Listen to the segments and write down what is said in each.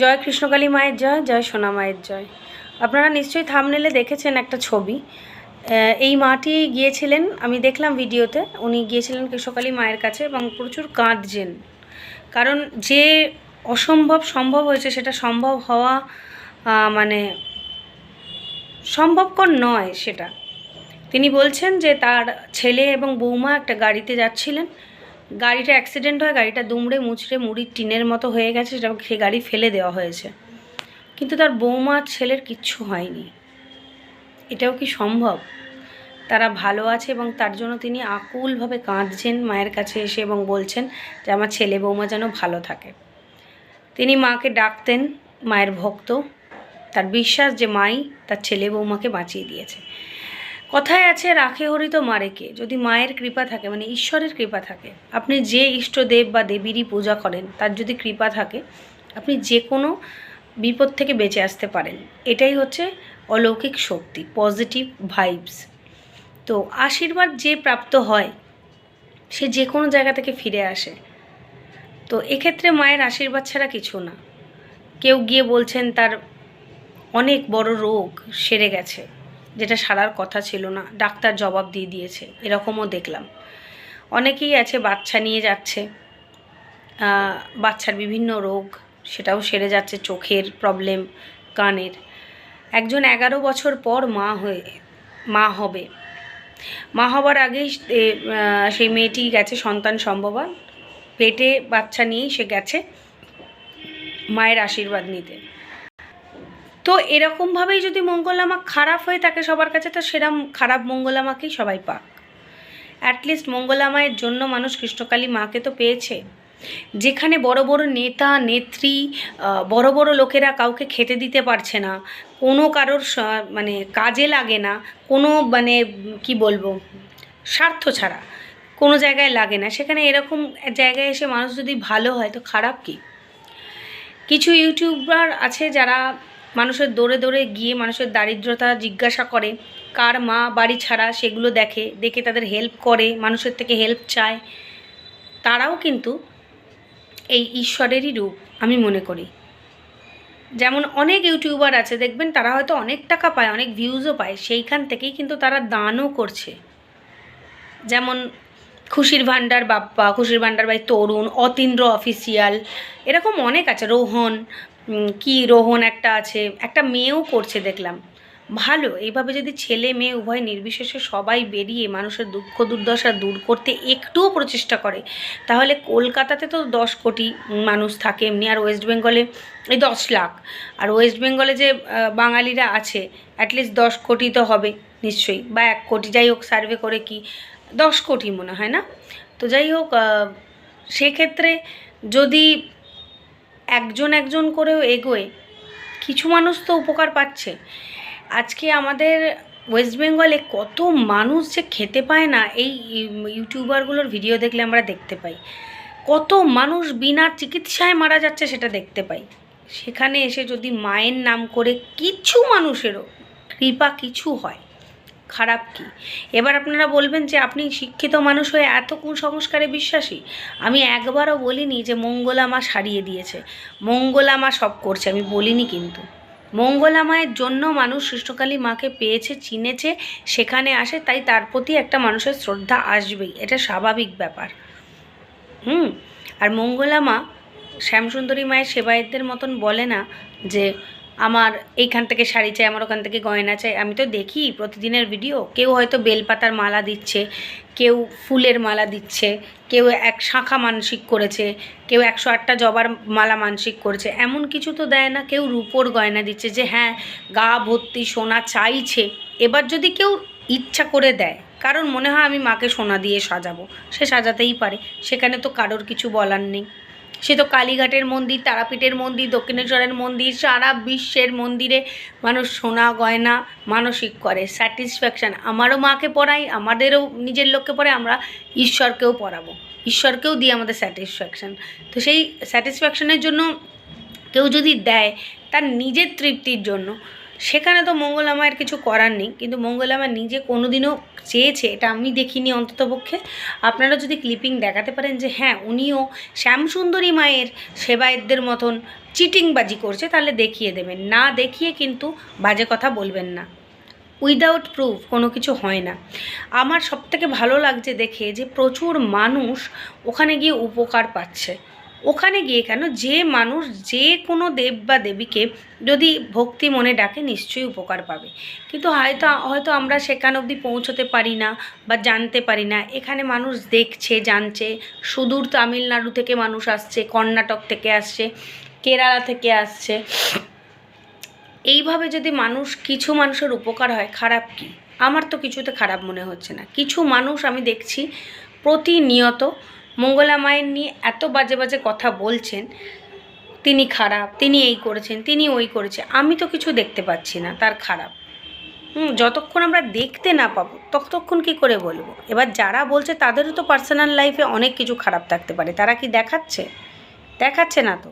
জয় কৃষ্ণকালী মায়ের জয় জয় সোনা মায়ের জয়। আপনারা নিশ্চয়ই থামনেলে দেখেছেন একটা ছবি। এই মাটি গিয়েছিলেন, আমি দেখলাম ভিডিওতে, উনি গিয়েছিলেন কৃষ্ণকালী মায়ের কাছে এবং প্রচুর কাঁদছেন। কারণ যে অসম্ভব সম্ভব হয়েছে সেটা সম্ভব হওয়া মানে সম্ভবকর নয় সেটা। তিনি বলছেন যে তার ছেলে এবং বৌমা একটা গাড়িতে যাচ্ছিলেন গাড়িটা অ্যাক্সিডেন্ট হয়, গাড়িটা দুমড়ে মুচড়ে মুড়ির টিনের মতো হয়ে গেছে, সেটা সেই গাড়ি ফেলে দেওয়া হয়েছে। কিন্তু তার বৌমা ছেলের কিচ্ছু হয়নি। এটাও কি সম্ভব? তারা ভালো আছে এবং তার জন্য তিনি আকুলভাবে কাঁদছেন মায়ের কাছে এসে এবং বলছেন যে আমার ছেলে বৌমা যেন ভালো থাকে। তিনি মাকে ডাকতেন, মায়ের ভক্ত। তার বিশ্বাস যে মাই তার ছেলে বৌমাকে বাঁচিয়ে দিয়েছে। কথায় আছে, রাখে হরিত মারেকে। যদি মায়ের কৃপা থাকে মানে ঈশ্বরের কৃপা থাকে, আপনি যে ইষ্টদেব বা দেবীরই পূজা করেন, তার যদি কৃপা থাকে, আপনি যে কোনো বিপদ থেকে বেঁচে আসতে পারেন। এটাই হচ্ছে অলৌকিক শক্তি পজিটিভ ভাইবস তো আশীর্বাদ যে প্রাপ্ত হয়, সে যে কোনো জায়গা থেকে ফিরে আসে। তো এক্ষেত্রে মায়ের আশীর্বাদ ছাড়া কিছু না। কেউ গিয়ে বলছেন, তার অনেক বড় রোগ সেরে গেছে। যেটা সারার কথা ছিল না, ডাক্তার জবাব দিয়ে দিয়েছে, এরকমও দেখলাম। অনেকেই আছে, বাচ্চা নিয়ে যাচ্ছে বাচ্চার বিভিন্ন রোগ, সেটাও সেরে যাচ্ছে চোখের প্রবলেম কানের। একজন এগারো বছর পর মা হয়ে, মা হবে। মা হবার আগেই সেই মেয়েটি গেছে, সন্তান সম্ভবা। পেটে বাচ্চা নিয়েই সে গেছে, মায়ের আশীর্বাদ নিতে। তো এরকমভাবেই যদি মঙ্গলামা খারাপ হয়ে থাকে সবার কাছে, তো সেরম খারাপ মঙ্গলামাকেই সবাই পাক। অ্যাটলিস্ট মঙ্গলামায়ের জন্য মানুষ কৃষ্ণকালী মাকে তো পেয়েছে। যেখানে বড় বড় নেতা, নেত্রী বড় বড় লোকেরা কাউকে খেতে দিতে পারছে না, কোনো কারোর মানে কাজে লাগে না, কোনো মানে কি বলব, স্বার্থ ছাড়া, কোনো জায়গায় লাগে না। সেখানে এরকম জায়গায় এসে মানুষ যদি ভালো হয়, তো খারাপ কি? কিছু ইউটিউবার আছে যারা মানুষের দৌড়ে দৌড়ে গিয়ে মানুষের দারিদ্রতা জিজ্ঞাসা করে, কার মা বাড়ি ছাড়া সেগুলো দেখে দেখে তাদের হেল্প করে, মানুষের থেকে হেল্প চায়। তারাও কিন্তু এই ঈশ্বরেরই রূপ, আমি মনে করি। যেমন অনেক ইউটিউবার আছে, দেখবেন তারা হয়তো অনেক টাকা পায়, অনেক ভিউজও পায়, সেইখান থেকেই কিন্তু তারা দানও করছে। যেমন খুশির ভাণ্ডার বাপ্পা, খুশির ভাণ্ডার বাই তরুণ, অতীন্দ্র অফিসিয়াল এরকম অনেক আছে, রোহন কি রোহন একটা আছে, একটা মেয়েও করছে দেখলাম। ভালো, এইভাবে যদি ছেলে মেয়ে উভয় নির্বিশেষে সবাই বেরিয়ে মানুষের দুঃখ দুর্দশা দূর করতে একটুও প্রচেষ্টা করে, তাহলে কলকাতাতে তো দশ কোটি মানুষ থাকে, এমনি আর ওয়েস্ট বেঙ্গলে এই দশ লাখ। আর ওয়েস্ট বেঙ্গলে যে বাঙালিরা আছে অ্যাটলিস্ট দশ কোটি তো হবে, নিশ্চয়ই, বা এক কোটি, যাই হোক সার্ভে করে কি, দশ কোটি মনে হয় না? তো যাই হোক সেক্ষেত্রে যদি একজন একজন করেও এগোয়। কিছু মানুষ তো উপকার পাচ্ছে। আজকে আমাদের ওয়েস্ট বেঙ্গলে কত মানুষ যে খেতে পায় না, এই ইউটিউবারগুলোর ভিডিও দেখলে আমরা দেখতে পাই। কত মানুষ বিনা চিকিৎসায় মারা যাচ্ছে সেটা দেখতে পাই। সেখানে এসে যদি মায়ের নাম করে কিছু মানুষেরও কৃপা কিছু হয়। খারাপ কি? এবার আপনারা বলবেন যে আপনি শিক্ষিত মানুষ হয়ে এত কুসংস্কারে বিশ্বাসী? আমি একবারও বলিনি যে মঙ্গলা মা সারিয়ে দিয়েছে। মঙ্গলা মা সব করছে, আমি বলিনি কিন্তু। মঙ্গলা মায়ের জন্য মানুষ কৃষ্ণকালী মাকে পেয়েছে, চিনেছে, সেখানে আসে, তাই তার প্রতি একটা মানুষের শ্রদ্ধা আসবেই। এটা স্বাভাবিক ব্যাপার। হুম? আর মঙ্গলা মা শ্যামসুন্দরী মায়ের সেবায়তদের মতন বলে না যে আমার এইখান থেকে শাড়ি চাই, আমার ওখান থেকে গয়না চাই। আমি তো দেখি প্রতিদিনের ভিডিও, কেউ হয়তো বেলপাতার মালা দিচ্ছে, কেউ ফুলের মালা দিচ্ছে, কেউ এক শাঁখা মানসিক করেছে, কেউ একশো আটটা জবার মালা মানসিক করেছে। এমন কিছু তো দেয় না, কেউ রূপোর গয়না দিচ্ছে যে হ্যাঁ গা ভর্তি, সোনা চাইছে। এবার যদি কেউ ইচ্ছা করে দেয়, কারণ মনে হয় আমি মাকে সোনা দিয়ে সাজাবো, সে সাজাতেই পারে। সেখানে তো কারোর কিছু বলার নেই। সে তো কালীঘাটের মন্দির, তারাপীঠের মন্দির, দক্ষিণেশ্বরের মন্দির, সারা বিশ্বের মন্দিরে মানুষ সোনা গয়না মানসিক করে স্যাটিসফ্যাকশান আমারও মাকে পড়াই, আমাদেরও নিজের লোককে পড়ে আমরা ঈশ্বরকেও পড়াবো। ঈশ্বরকেও দিই আমাদের স্যাটিসফ্যাকশান তো সেই স্যাটিসফ্যাকশানের জন্য কেউ যদি দেয়, তার নিজের তৃপ্তির জন্য, সেখানে তো মঙ্গলামায়ের কিছু করার নেই, কিন্তু মঙ্গলামা নিজে কোনোদিনও চেয়েছে, এটা আমি দেখিনি অন্ততপক্ষে। আপনারা যদি ক্লিপিং দেখাতে পারেন যে হ্যাঁ উনিও শ্যামসুন্দরী মায়ের সেবায়তদের মতন চিটিংবাজি করছে, তাহলে দেখিয়ে দেবেন। না দেখিয়ে কিন্তু বাজে কথা বলবেন না। উইদাউট প্রুফ কোনো কিছু হয় না। আমার সবথেকে ভালো লাগছে দেখে যে প্রচুর মানুষ ওখানে গিয়ে উপকার পাচ্ছে। ওখানে গিয়ে কেন যে মানুষ, যে কোনো দেব বা দেবীকে যদি ভক্তি মনে ডাকে নিশ্চয়ই উপকার পাবে। কিন্তু হয়তো হয়তো আমরা সেখানে অবধি পৌঁছতে পারি না বা জানতে পারি না। এখানে মানুষ দেখছে, জানছে। সুদূর তামিলনাড়ু থেকে মানুষ আসছে, কর্ণাটক থেকে আসছে, কেরালা থেকে আসছে। এইভাবে যদি মানুষ, কিছু মানুষের উপকার হয়, খারাপ কি? আমার তো কিছুতে খারাপ মনে হচ্ছে না। কিছু মানুষ আমি দেখছি প্রতিনিয়ত মঙ্গলা মায়ের নিয়ে এত বাজে বাজে কথা বলছেন, তিনি খারাপ, তিনি এই করেছেন, তিনি ওই করেছে, আমি তো কিছু দেখতে পাচ্ছি না, তার খারাপ। হুম, যতক্ষণ আমরা দেখতে না পাবো, ততক্ষণ কি করে বলব? এবার যারা বলছে, তাদেরও তো পার্সোনাল লাইফে অনেক কিছু খারাপ থাকতে পারে। তারা কি দেখাচ্ছে? দেখাচ্ছে না তো।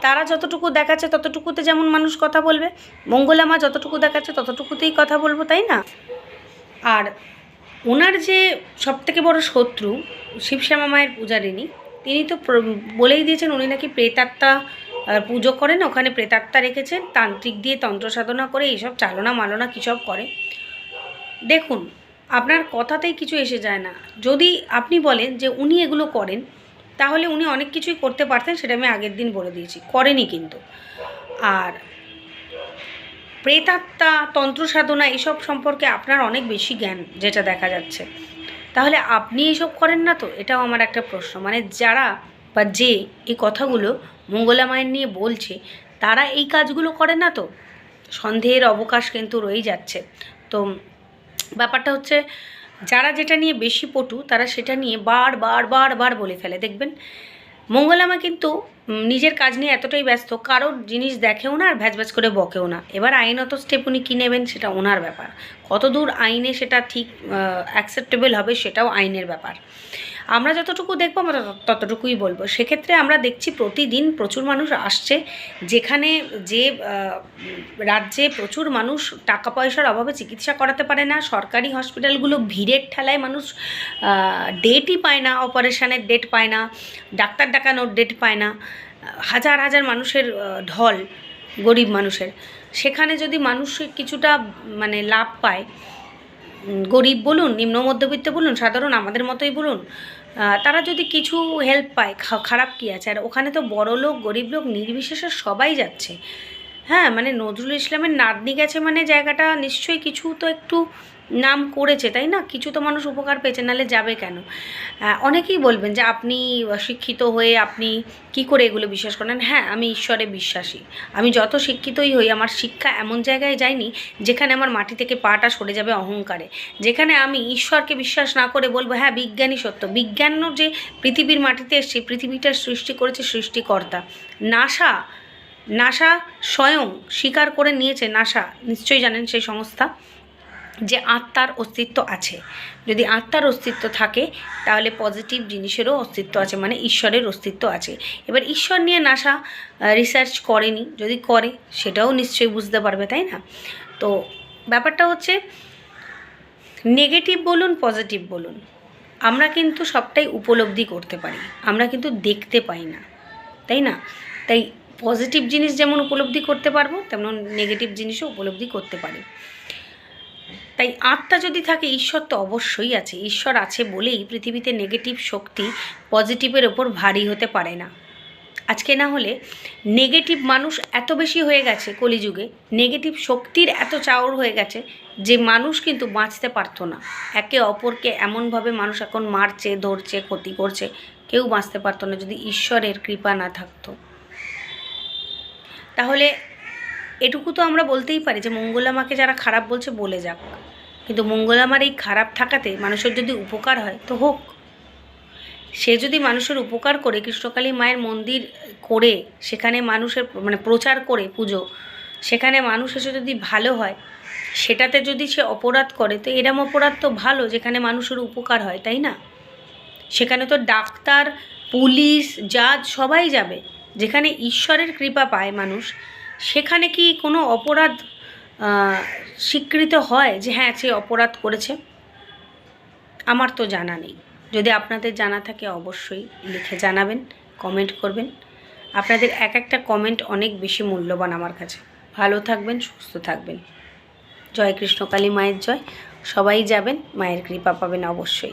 তারা যতটুকু দেখাচ্ছে, ততটুকুতে যেমন মানুষ কথা বলবে মঙ্গলামা যতটুকু দেখাচ্ছে, ততটুকুতেই কথা বলব, তাই না? আর ওনার যে সবথেকে বড় শত্রু শিবশ্যামা মায়ের পূজারিনী তিনি তো বলেই দিয়েছেন উনি নাকি প্রেতাত্মা পুজো করেন, ওখানে প্রেতাত্মা রেখেছেন, তান্ত্রিক দিয়ে তন্ত্র সাধনা করে এইসব চালনা মালনা কী সব করে। দেখুন, আপনার কথাতেই কিছু এসে যায় না। যদি আপনি বলেন যে উনি এগুলো করেন, তাহলে উনি অনেক কিছুই করতে পারতেন, সেটা আমি আগের দিন বলে দিয়েছি। করেনি কিন্তু। আর প্রেতাত্মা তন্ত্র সাধনা এসব সম্পর্কে আপনার অনেক বেশি জ্ঞান যেটা দেখা যাচ্ছে। তাহলে আপনি এসব করেন না তো? এটাও আমার একটা প্রশ্ন। মানে যারা বা যে এই কথাগুলো মঙ্গলা মায়ের নিয়ে বলছে, তারা এই কাজগুলো করে না তো? সন্দেহের অবকাশ কিন্তু রয়েই যাচ্ছে। তো ব্যাপারটা হচ্ছে, যারা যেটা নিয়ে বেশি পটু, তারা সেটা নিয়ে বার বার বার বার বলে ফেলে। দেখবেন মঙ্গলামা কিন্তু নিজের কাজ নিয়ে এতটাই ব্যস্ত, কারোর জিনিস দেখেও না আর ভ্যাজভ্যাজ ভ্যাজ করে বকেও না। এবার আইনত স্টেপ উনি কী নেবেন সেটা ওনার ব্যাপার। কতদূর আইনে সেটা ঠিক অ্যাকসেপ্টেবল হবে সেটাও আইনের ব্যাপার। আমরা যতটুকু দেখব, আমরা ততটুকুই বলব। সেক্ষেত্রে আমরা দেখছি প্রতিদিন প্রচুর মানুষ আসছে, যেখানে যে রাজ্যে প্রচুর মানুষ টাকা পয়সার অভাবে চিকিৎসা করাতে পারে না, সরকারি হসপিটালগুলো ভিড়ের ঠেলায় মানুষ ডেটই পায় না অপারেশানের ডেট পায় না, ডাক্তার দেখানোর ডেট পায় না, হাজার হাজার মানুষের ঢল, গরিব মানুষের। সেখানে যদি মানুষ কিছুটা মানে লাভ পায় গরিব বলুন, নিম্ন মধ্যবিত্ত বলুন, সাধারণ আমাদের মতোই বলুন তারা যদি কিছু হেল্প পায় খারাপ কী আছে? আর ওখানে তো বড় লোক, গরিব লোক, নির্বিশেষে সবাই যাচ্ছে। হ্যাঁ মানে নজরুল ইসলামের নাতনি গেছে মানে জায়গাটা নিশ্চয়ই কিছু তো একটু নাম করেছে, তাই না? কিছু তো মানুষ উপকার পেয়েছে নাহলে যাবে কেন? অনেকেই বলবেন যে আপনি শিক্ষিত হয়ে আপনি কি করে এগুলো বিশ্বাস করেন? হ্যাঁ আমি ঈশ্বরে বিশ্বাসী। আমি যত শিক্ষিতই হই, আমার শিক্ষা এমন জায়গায় যায়নি যেখানে আমার মাটি থেকে পাটা সরে যাবে অহংকারে। যেখানে আমি ঈশ্বরকে বিশ্বাস না করে বলব হ্যাঁ বিজ্ঞানই সত্য। বিজ্ঞানও যে পৃথিবীর মাটিতে এসছে, পৃথিবীটা সৃষ্টি করেছে সৃষ্টিকর্তা। নাসা নাসা স্বয়ং স্বীকার করে নিয়েছে, নাসা, নিশ্চয়ই জানেন সেই সংস্থা। যে আত্মার অস্তিত্ব আছে। যদি আত্মার অস্তিত্ব থাকে, তাহলে পজিটিভ জিনিসেরও অস্তিত্ব আছে মানে ঈশ্বরের অস্তিত্ব আছে। এবার ঈশ্বর নিয়ে নাসা রিসার্চ করেনি। যদি করে, সেটাও নিশ্চয়ই বুঝতে পারবে, তাই না? তো ব্যাপারটা হচ্ছে নেগেটিভ বলুন পজিটিভ বলুন, আমরা কিন্তু সবটাই উপলব্ধি করতে পারি। আমরা কিন্তু দেখতে পাই না, তাই না? তাই পজিটিভ জিনিস যেমন উপলব্ধি করতে পারব, তেমন নেগেটিভ জিনিসও উপলব্ধি করতে পারি। তাই আত্মা যদি থাকে, ঈশ্বর তো অবশ্যই আছে। ঈশ্বর আছে বলেই পৃথিবীতে নেগেটিভ শক্তি পজিটিভের ওপর ভারী হতে পারে না। আজকে না হলে নেগেটিভ মানুষ এত বেশি হয়ে গেছে কলিযুগে নেগেটিভ শক্তির এত চাওর হয়ে গেছে যে মানুষ কিন্তু বাঁচতে পারতো না। একে অপরকে এমনভাবে মানুষ এখন মারছে, ধরছে, ক্ষতি করছে, কেউ বাঁচতে পারতো না যদি ঈশ্বরের কৃপা না থাকতো। তাহলে এটুকু তো আমরা বলতেই পারি যে মঙ্গলামাকে যারা খারাপ বলছে বলে যাক। কিন্তু মঙ্গলামার এই খারাপ থাকাতে মানুষের যদি উপকার হয়, তো হোক। সে যদি মানুষের উপকার করে, কৃষ্ণকালী মায়ের মন্দির করে, সেখানে মানুষের মানে প্রচার করে পুজো, সেখানে মানুষ এসে যদি ভালো হয়, সেটাতে যদি সে অপরাধ করে, তো এরম অপরাধ তো ভালো, যেখানে মানুষের উপকার হয়, তাই না? সেখানে তো ডাক্তার, পুলিশ, জাজ সবাই যাবে। যেখানে ঈশ্বরের কৃপা পায় মানুষ সেখানে কি কোনো অপরাধ স্বীকৃত হয় যে হ্যাঁ সে অপরাধ করেছে? আমার তো জানা নেই। যদি আপনাদের জানা থাকে অবশ্যই লিখে জানাবেন কমেন্ট করবেন। আপনাদের এক একটা কমেন্ট অনেক বেশি মূল্যবান আমার কাছে। ভালো থাকবেন, সুস্থ থাকবেন। জয় কৃষ্ণকালী মায়ের জয়। সবাই যাবেন, মায়ের কৃপা পাবেন অবশ্যই।